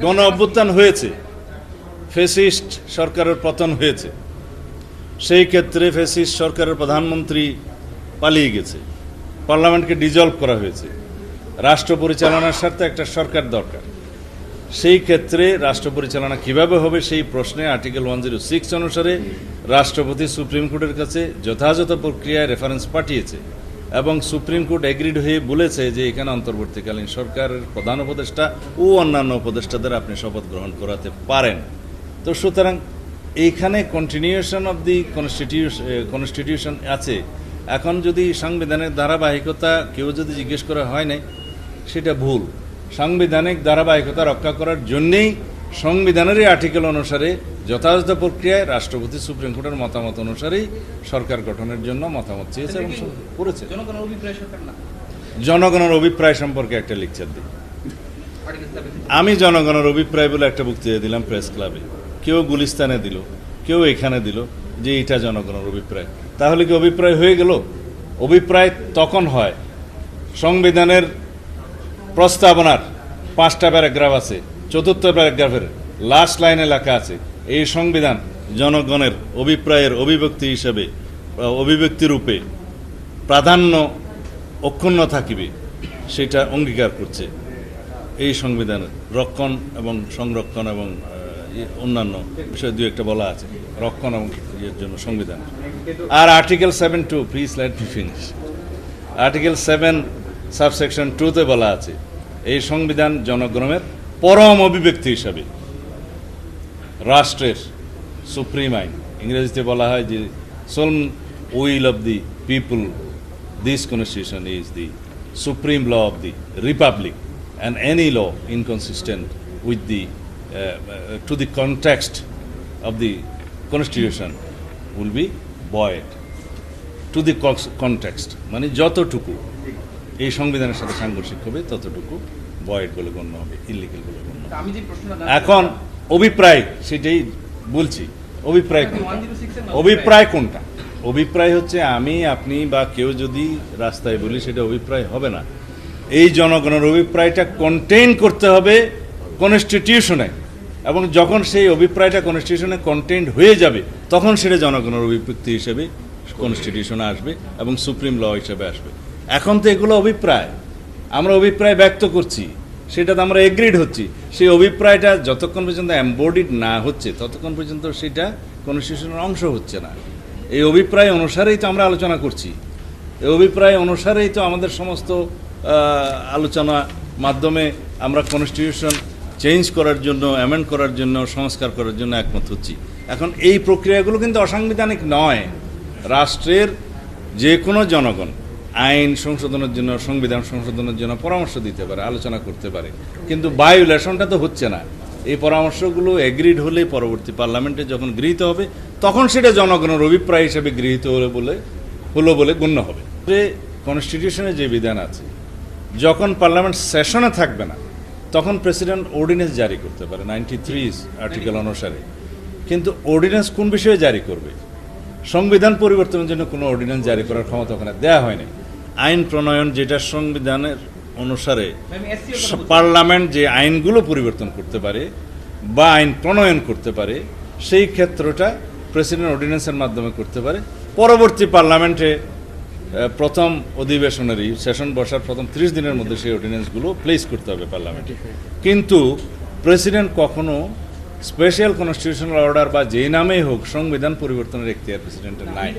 গণ অভ্যুত্থান হয়েছে। ফেসিস্ট সরকারের পতন হয়েছে। সেই ক্ষেত্রে ফেসিস্ট সরকারের প্রধানমন্ত্রী পালিয়ে গেছে। পার্লামেন্টকে ডিজলভ করা হয়েছে। রাষ্ট্র পরিচালনার স্বার্থে একটা সরকার দরকার। সেই ক্ষেত্রে রাষ্ট্র পরিচালনা কীভাবে হবে সেই প্রশ্নে আর্টিকেল ওয়ান জিরো সিক্স অনুসারে রাষ্ট্রপতি সুপ্রিম কোর্টের কাছে যথাযথ প্রক্রিয়ায় রেফারেন্স পাঠিয়েছে। এবং সুপ্রিম কোর্ট এগ্রিড হয়ে বলেছে যে এখানে অন্তর্বর্তীকালীন সরকারের প্রধান উপদেষ্টা ও অন্যান্য উপদেষ্টাদের আপনি শপথ গ্রহণ করাতে পারেন। তো সুতরাং এইখানে কন্টিনিউশন অব দি কনস্টিটিউশন আছে। এখন যদি সাংবিধানিক ধারাবাহিকতা কেউ যদি জিজ্ঞেস করা, হয় নাই? সেটা ভুল। সাংবিধানিক ধারাবাহিকতা রক্ষা করার জন্যেই সংবিধানেরই আর্টিকেল অনুসারে যথাযথ প্রক্রিয়ায় রাষ্ট্রপতি সুপ্রিম কোর্টের মতামত অনুসারেই সরকার গঠনের জন্য মতামত চেয়েছে এবং করেছে। জনগণের অভিপ্রায় সম্পর্কে একটা লেকচার দিই। আমি জনগণের অভিপ্রায় বলে একটা বক্তৃতা দিলাম প্রেস ক্লাবে। কেউ গুলিস্তানে দিল কেউ এখানে দিল যে এটা জনগণের অভিপ্রায়। তাহলে কি অভিপ্রায় হয়ে গেল? অভিপ্রায় তখন হয়। সংবিধানের প্রস্তাবনার পাঁচটা প্যারাগ্রাফ আছে। চতুর্থ প্যারাগ্রাফের লাস্ট লাইনে লেখা আছে এই সংবিধান জনগণের অভিপ্রায়ের অভিব্যক্তি হিসেবে অভিব্যক্তি রূপে প্রাধান্য অক্ষুণ্ণ থাকিবে সেটা অঙ্গীকার করছে। এই সংবিধানের রক্ষণ এবং সংরক্ষণ এবং ইয়ে, অন্যান্য বিষয় দু একটা বলা আছে রক্ষণ এবং ইয়ের জন্য সংবিধান। আর article seven two please let me finish article seven subsection টুতে বলা আছে এই সংবিধান জনগণের পরম অভিব্যক্তি হিসাবে। রাষ্ট্রের সুপ্রিম আইন। ইংরেজিতে বলা হয় যে sole will of the people this constitution is the supreme law of the republic and any law inconsistent with the to the context of the constitution will be void to the context মানে যতটুকু এই সংবিধানের সাথে সাংঘর্ষিক হবে, ততটুকু বয়েড বলে গণ্য হবে ইলিগেল বলে গণ্য এখন অভিপ্রায় সেটাই বলছি অভিপ্রায় কোনটা? অভিপ্রায় কোনটা? অভিপ্রায় হচ্ছে আমি আপনি বা কেউ যদি রাস্তায় বলি সেটা অভিপ্রায় হবে না। এই জনগণের অভিপ্রায়টা কন্টেইন করতে হবে কনস্টিটিউশনে এবং যখন সেই অভিপ্রায়টা কনস্টিটিউশনে কন্টেন্ট হয়ে যাবে তখন সেটা জনগণের অভিব্যক্তি হিসেবে কনস্টিটিউশনে আসবে এবং সুপ্রিম ল হিসেবে আসবে। এখন তো এগুলো অভিপ্রায়। আমরা অভিপ্রায় ব্যক্ত করছি, সেটাতে আমরা এগ্রিড হচ্ছি। সেই অভিপ্রায়টা যতক্ষণ পর্যন্ত এম্বডিড না হচ্ছে, ততক্ষণ পর্যন্ত সেটা কনস্টিটিউশনের অংশ হচ্ছে না। এই অভিপ্রায় অনুসারেই তো আমরা আলোচনা করছি। এই অভিপ্রায় অনুসারেই তো আমাদের সমস্ত আলোচনা মাধ্যমে আমরা কনস্টিটিউশন চেঞ্জ করার জন্য অ্যামেন্ড করার জন্য, সংস্কার করার জন্য একমত হচ্ছি। এখন এই প্রক্রিয়াগুলো কিন্তু অসাংবিধানিক নয়। রাষ্ট্রের যে কোনো জনগণ আইন সংশোধনের জন্য, সংবিধান সংশোধনের জন্য পরামর্শ দিতে পারে, আলোচনা করতে পারে। কিন্তু বায়োলেশনটা তো হচ্ছে না। এই পরামর্শগুলো এগ্রিড হলে পরবর্তী পার্লামেন্টে যখন গৃহীত হবে, তখন সেটা জনগণের অভিপ্রায় হিসেবে গৃহীত হলে বলে, হলো বলে গণ্য হবে। যে কনস্টিটিউশনে যে বিধান আছে, যখন পার্লামেন্ট সেশনে থাকবে না, তখন প্রেসিডেন্ট অর্ডিন্যান্স জারি করতে পারে নাইনটি থ্রি আর্টিকেল অনুসারে। কিন্তু অর্ডিনেন্স কোন বিষয়ে জারি করবে? সংবিধান পরিবর্তনের জন্য কোনো অর্ডিন্যান্স জারি করার ক্ষমতা ওখানে দেওয়া হয়নি। আইন প্রণয়ন যেটা সংবিধানের অনুসারে। পার্লামেন্ট যে আইনগুলো পরিবর্তন করতে পারে বা আইন প্রণয়ন করতে পারে সেই ক্ষেত্রটা প্রেসিডেন্ট অর্ডিন্যান্সের মাধ্যমে করতে পারে। পরবর্তী পার্লামেন্টে প্রথম অধিবেশনেরই সেশন বসার প্রথম ত্রিশ দিনের মধ্যে সেই অর্ডিন্যান্সগুলো প্লেস করতে হবে পার্লামেন্টে। কিন্তু প্রেসিডেন্ট কখনো স্পেশাল কনস্টিটিউশনাল অর্ডার বা যেই নামেই হোক সংবিধান পরিবর্তনের এখতিয়ার প্রেসিডেন্টের নাই।